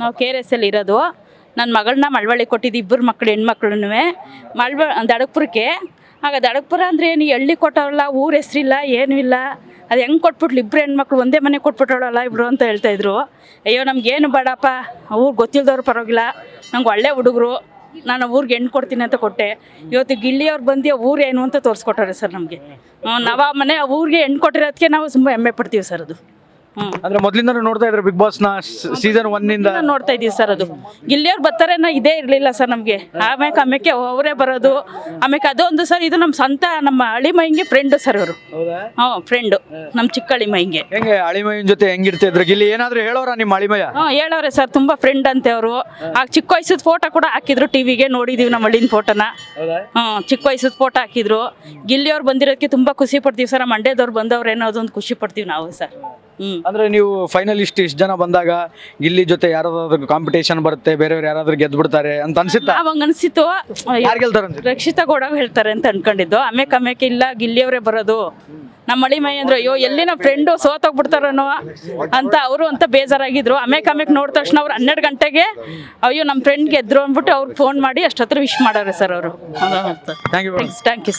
ನಾವು K R S ಅಲ್ಲಿ ಇರೋದು. ನನ್ನ ಮಗಳನ್ನ ಮಳವಳ್ಳಿ ಕೊಟ್ಟಿದ್ದು ಇಬ್ಬರು ಮಕ್ಕಳು ಹೆಣ್ಮಕ್ಳು ಮಳ್ವ ದಡಕ್ಪುರಕ್ಕೆ. ಆಗ ದಡಕ್ಪುರ ಅಂದರೆ ಏನು? ಹಳ್ಳಿ ಕೊಟ್ಟವಲ್ಲ ಊರ ಹೆಸ್ರಿಲ್ಲ, ಏನೂ ಇಲ್ಲ. ಅದು ಹೆಂಗೆ ಕೊಟ್ಬಿಟ್ಲು? ಇಬ್ಬರು ಹೆಣ್ಮಕ್ಳು ಒಂದೇ ಮನೆ ಕೊಟ್ಬಿಟ್ಟವಳಲ್ಲ ಇಬ್ಬರು ಅಂತ ಹೇಳ್ತಾಯಿದ್ರು ಅಯ್ಯೋ, ನಮ್ಗೇನು ಬೇಡಪ್ಪ. ಊರು ಗೊತ್ತಿಲ್ದವ್ರು ಪರವಾಗಿಲ್ಲ. ನಂಗೆ ಒಳ್ಳೆ ಹುಡುಗರು. ನಾನು ಊರಿಗೆ ಹೆಣ್ಣು ಕೊಡ್ತೀನಿ ಅಂತ ಕೊಟ್ಟೆ. ಇವತ್ತು ಗಿಳ್ಳಿಯವ್ರು ಬಂದು ಊರು ಏನು ಅಂತ ತೋರಿಸ್ಕೊಟ್ಟಾರೆ ಸರ್ ನಮಗೆ. ನಾವು ಆ ಮನೆ, ಆ ಊರಿಗೆ ಹೆಣ್ಣು ಕೊಟ್ಟಿರೋದಕ್ಕೆ ನಾವು ತುಂಬ ಹೆಮ್ಮೆ ಪಡ್ತೀವಿ ಸರ್ ಅದು. ಅಂದ್ರೆ ಮೊದ್ಲಿಂದ ನೋಡ್ತಾ ಇದ್ರೆ ಬಿಗ್ ಬಾಸ್ನ ಸೀಸನ್ ಒನ್ ಇಂದ ನೋಡ್ತಾ ಇದೀವಿ ಸರ್ ಅದು. ಗಿಲ್ಲಿಯವ್ರು ಬರ್ತಾರೆ ಇದೇ ಇರಲಿಲ್ಲ ಸರ್ ನಮಗೆ. ಆಮೇಲೆ ಆಮೇಲೆ ಅವರೇ ಬರೋದು. ಆಮೇಲೆ ಅದೊಂದು ಸರ್ ಇದು ನಮ್ಮ ಸ್ವಂತ ನಮ್ಮ ಹಳಿ ಫ್ರೆಂಡ್ ಫ್ರೆಂಡು ಸರ್ ಅವರು ಹ್ಞೂ ಫ್ರೆಂಡು ನಮ್ಮ ಚಿಕ್ಕ ಅಳಿಮೈಂಗೆ. ಹೆಂಗೆ ಅಳಿಮಯ್ಯನ ಜೊತೆ ಹೆಂಗಿರ್ತಾ ಇದ್ರು? ಗಿಲ್ಲಿ ಏನಾದ್ರು ಹೇಳೋರ ನಿಮ್ಮ ಅಳಿಮಯ ಹ್ಞೂ ಹೇಳೋರೆ ಸರ್ ತುಂಬ ಫ್ರೆಂಡ್ ಅಂತೆ ಅವರು. ಆಗ ಚಿಕ್ಕ ವಯಸ್ಸದ ಫೋಟೋ ಕೂಡ ಹಾಕಿದ್ರು ಟಿವಿಗೆ ನೋಡಿದೀವಿ ನಮ್ಮ ಹಳ್ಳಿನ ಫೋಟೋನ ಹ್ಞೂ ಚಿಕ್ಕ ವಯಸ್ಸದ ಫೋಟೋ ಹಾಕಿದ್ರು. ಗಿಲ್ಲಿಯವ್ರು ಬಂದಿರೋದಕ್ಕೆ ತುಂಬ ಖುಷಿ ಪಡ್ತೀವಿ ಸರ್ ಮಂಡ್ಯದವ್ರು ಬಂದವ್ರು ಏನೋ ಅದೊಂದು ಖುಷಿ ಪಡ್ತೀವಿ ನಾವು ಸರ್. ಅಂದ್ರೆ ನೀವು ಫೈನಲಿಸ್ಟ್ ಇಷ್ಟು ಜನ ಬಂದಾಗ ಗಿಲ್ಲಿ ಜೊತೆ ಯಾರಾದ್ರೂ ಕಾಂಪಿಟೇಷನ್ ಬರುತ್ತೆ ಬೇರೆಯವ್ರು ಯಾರಾದ್ರೂ ಗೆದ್ದು ಬಿಡ್ತಾರೆ ಅಂತ ಅನ್ಸುತ್ತಾ? ಅವಾಗ ಅನ್ಸಿತ್ತು. ಯಾರು ಗೆಲ್ತಾರೆ ಅನ್ಸುತ್ತೆ ರಕ್ಷಿತಾ ಗೌಡ ಹೇಳ್ತಾರೆ ಅಂತ ಅನ್ಕೊಂಡಿದ್ದು. ಆಮೇಲೆ ಇಲ್ಲ ಗಿಲ್ಲಿಯವರೇ ಬರೋದು. ನಮ್ಮ ಮಳಿ ಮೈ ಅಂದ್ರೆ ಅಯ್ಯೋ ಎಲ್ಲಿ ನಮ್ಮ ಫ್ರೆಂಡು ಸೋತೋಗ್ಬಿಡ್ತಾರನೋ ಅಂತ ಅವರು ಅಂತ ಬೇಜಾರಾಗಿದ್ರು. ಆಮೇಲೆ ಆಮೇಲೆ ನೋಡಿದ ತಕ್ಷಣ ಅವ್ರು ಹನ್ನೆರಡು ಗಂಟೆಗೆ ಅಯ್ಯೋ ನಮ್ಮ ಫ್ರೆಂಡ್ ಗೆದ್ರು ಅಂದ್ಬಿಟ್ಟು ಅವ್ರಿಗೆ ಫೋನ್ ಮಾಡಿ ಅಷ್ಟೊತ್ತರ ವಿಶ್ ಮಾಡಾರೆ ಸರ್ ಅವರು. Thank you thank you